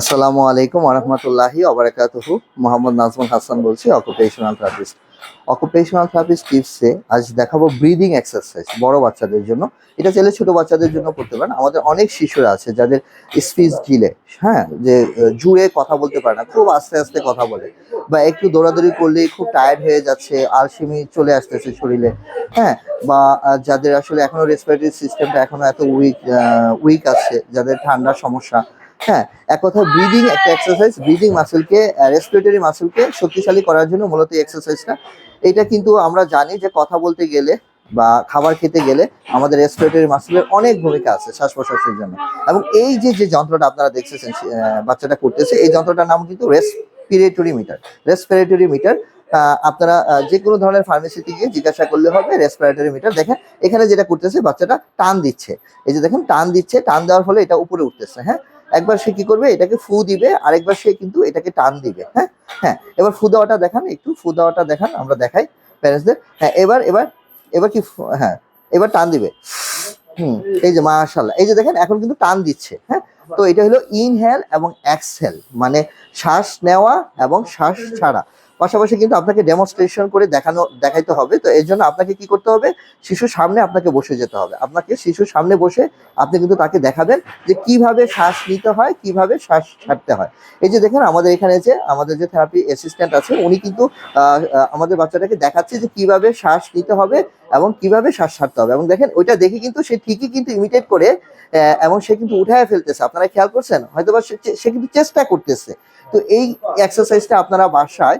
আসসালামু আলাইকুম আরহামতুল্লাহি অবরাকাতুহু মোহাম্মদ নাজমুল হাসান বলছি অকুপেশনাল থেরাপিস্ট অকুপেশনাল থেরাপিস্ট টিপসে আজ দেখাবো ব্রিদিং এক্সারসাইজ বড় বাচ্চাদের জন্য। এটা চাইলে ছোট বাচ্চাদের জন্য করতে পারেন। আমাদের অনেক শিশুরা আছে যাদের স্পিচ ঢিলে হ্যাঁ যে জুড়ে কথা বলতে পারে না, খুব আস্তে আস্তে কথা বলে। বা একটু দৌড়াদৌড়ি করলেই খুব টায়ার্ড হয়ে যাচ্ছে, আলসেমি চলে আসতেছে শরীরে হ্যাঁ বা যাদের আসলে এখনও রেসপিরেটরি সিস্টেমটা এখনও এত উইক উইক আছে, যাদের ঠান্ডার সমস্যা হ্যাঁ এক কথা ব্রিদিং একটা এক্সারসাইজ ব্রিদিং মাসেলকে রেসপিরেটরি মাসেলকে শক্তিশালী করার জন্য মূলত এই এক্সারসাইজটা এটা কিন্তু আমরা জানি যে কথা বলতে গেলে বা খাবার খেতে গেলে আমাদের রেসপিরেটরি মাসেলের অনেক ভূমিকা আছে শ্বাস প্রশ্বাসের জন্য। এবং এই যে যে যন্ত্রটা আপনারা দেখতেছেন বাচ্চাটা করতেছে এই যন্ত্রটার নাম কিন্তু রেসপিরেটরি মিটার রেসপিরেটরি মিটার আপনারা যে কোনো ধরনের ফার্মেসিতে গিয়ে জিজ্ঞাসা করলে হবে রেসপিরেটরি মিটার দেখেন এখানে যেটা করতেছে বাচ্চাটা টান দিচ্ছে। এই যে দেখেন টান দিচ্ছে টান দেওয়ার ফলে এটা উপরে উঠতেছে হ্যাঁ? একবার সে কি করবে? এটাকে ফু দিবে, আরেকবার সে কিন্তু এটাকে টান দিবে হ্যাঁ? হ্যাঁ এবার ফু দেওয়াটা দেখান একটু, ফু দেওয়াটা দেখান, আমরা দেখাই প্যারেন্টসদের হ্যাঁ এবার এবার এবার কি হ্যাঁ এবার টান দিবে। হুম, এই যে মাশাল্লাহ এই যে দেখেন এখন কিন্তু টান দিচ্ছে হ্যাঁ? তো এটা হলো ইনহেল এবং এক্সহেল মানে শ্বাস নেওয়া এবং শ্বাস ছাড়া। পাশাপাশি কিন্তু আপনাকে ডেমনস্ট্রেশন করে দেখানো, দেখাইতে হবে। তো এর জন্য আপনাকে কি করতে হবে? শিশুর সামনে আপনাকে বসে যেতে হবে। আপনাকে শিশুর সামনে বসে আপনি কিন্তু তাকে দেখাবেন যে কীভাবে শ্বাস নিতে হয়, কীভাবে শ্বাস ছাড়তে হয়। এই যে দেখেন, আমাদের এখানে যে, আমাদের যে থেরাপি অ্যাসিস্ট্যান্ট আছে, উনি কিন্তু আমাদের বাচ্চাটাকে দেখাচ্ছে যে কীভাবে শ্বাস নিতে হবে এবং কীভাবে শ্বাস ছাড়তে হবে। এবং দেখেন, ওইটা দেখে কিন্তু সে ঠিকই কিন্তু ইমিটেট করে এবং সে কিন্তু উঠায় ফেলতেছে। আপনারা খেয়াল করছেন? হয়তো বা সে- কিন্তু চেষ্টা করতেছে। তো এই এক্সারসাইজটা আপনারা বাসায়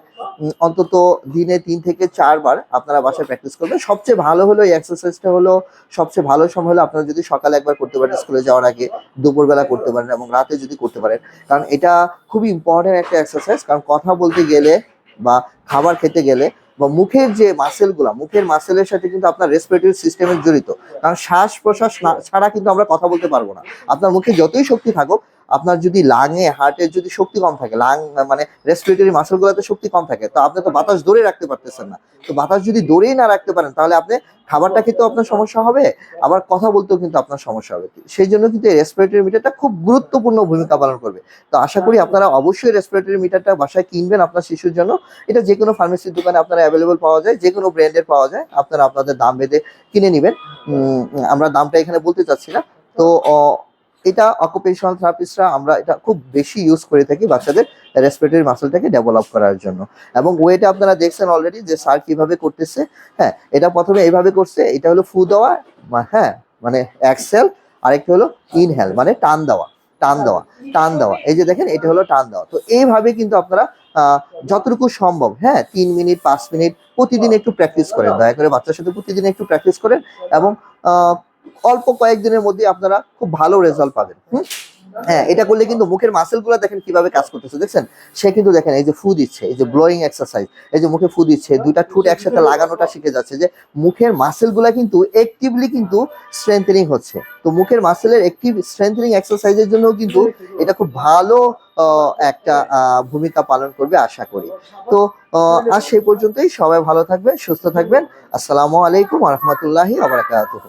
অন্তত দিনে তিন থেকে চারবার আপনারা বাসায় প্র্যাকটিস করবেন। সবচেয়ে ভালো হলো এই এক্সারসাইজটা হলো, সবচেয়ে ভালো সময় হলো আপনারা যদি সকালে একবার করতে পারেন, স্কুলে যাওয়ার আগে, দুপুরবেলা করতে পারেন এবং রাতে যদি করতে পারেন। কারণ এটা খুবই ইম্পর্টেন্ট একটা এক্সারসাইজ কারণ কথা বলতে গেলে বা খাবার খেতে গেলে বা মুখের যে মাসেলগুলো মুখের মাসেলের সাথে কিন্তু আপনার রেসপিরেটরি সিস্টেমের জড়িত। কারণ শ্বাস প্রশ্বাস ছাড়া কিন্তু আমরা কথা বলতে পারব না। আপনার মুখে যতই শক্তি থাকুক আপনার যদি লাঙে হার্টের যদি শক্তি কম থাকে, লাং মানে রেসপিরেটরি মাসেলগুলোতে শক্তি কম থাকে, তো আপনি তো বাতাস ধরে রাখতে পারতেছেন না। তো বাতাস যদি ধরেই না রাখতে পারেন, তাহলে আপনি খাবারটা খেতেও আপনার সমস্যা হবে, আবার কথা বলতেও কিন্তু আপনার সমস্যা হবে। সেই জন্য কিন্তু এই রেসপিরেটরি মিটারটা খুব গুরুত্বপূর্ণ ভূমিকা পালন করবে। তো আশা করি আপনারা অবশ্যই রেসপিরেটরি মিটারটা বাসায় কিনবেন আপনার শিশুর জন্য। এটা যে কোনো ফার্মেসির দোকানে আপনারা অ্যাভেলেবল পাওয়া যায় যে কোনো ব্র্যান্ডের পাওয়া যায়, আপনারা আপনাদের দাম বেঁধে কিনে নেবেন। আমরা দামটা এখানে বলতে চাচ্ছি না। তো এটা অকুপেশনাল থেরাপিস্টরা আমরা এটা খুব বেশি ইউজ করে থাকি বাচ্চাদের রেসপিরেটরি মাসেলটাকে ডেভেলপ করার জন্য। এবং ওয়েটা আপনারা দেখছেন অলরেডি যে স্যার কীভাবে করতেছে হ্যাঁ এটা প্রথমে এইভাবে করছে, এটা হলো ফু দেওয়া হ্যাঁ মানে এক্সেল আরেকটা হলো ইনহেল মানে টান দেওয়া টান দেওয়া টান দেওয়া। এই যে দেখেন, এটা হলো টান দেওয়া। তো এইভাবে কিন্তু আপনারা যতটুকু সম্ভব হ্যাঁ তিন মিনিট, পাঁচ মিনিট প্রতিদিন একটু প্র্যাকটিস করেন। দয়া করে বাচ্চার সাথে প্রতিদিন একটু প্র্যাকটিস করেন এবং অল্প কয়েকদিনের মধ্যে আপনারা খুব ভালো রেজাল্ট পাবেন? হ্যাঁ এটা করলে কিন্তু মুখের মাসেলগুলা দেখেন কীভাবে কাজ করতেছে, দেখছেন? সে কিন্তু দেখেন এই যে ফু দিচ্ছে, এই যে ব্লোয়িং এক্সারসাইজ এই যে মুখে ফু দিচ্ছে, দুইটা ঠুট একসাথে লাগানোটা শিখে যাচ্ছে যে মুখের মাসেলগুলা কিন্তু অ্যাক্টিভলি কিন্তু স্ট্রেংথেনিং হচ্ছে। তো মুখের মাসেলের অ্যাক্টিভ স্ট্রেংথেনিং এক্সারসাইজের জন্য কিন্তু এটা খুব ভালো একটা ভূমিকা পালন করবে আশা করি। তো আজ সেই পর্যন্তই। সবাই ভালো থাকবেন, সুস্থ থাকবেন। আসসালামু আলাইকুম রহমতুল্লাহি আবরাকাতুহ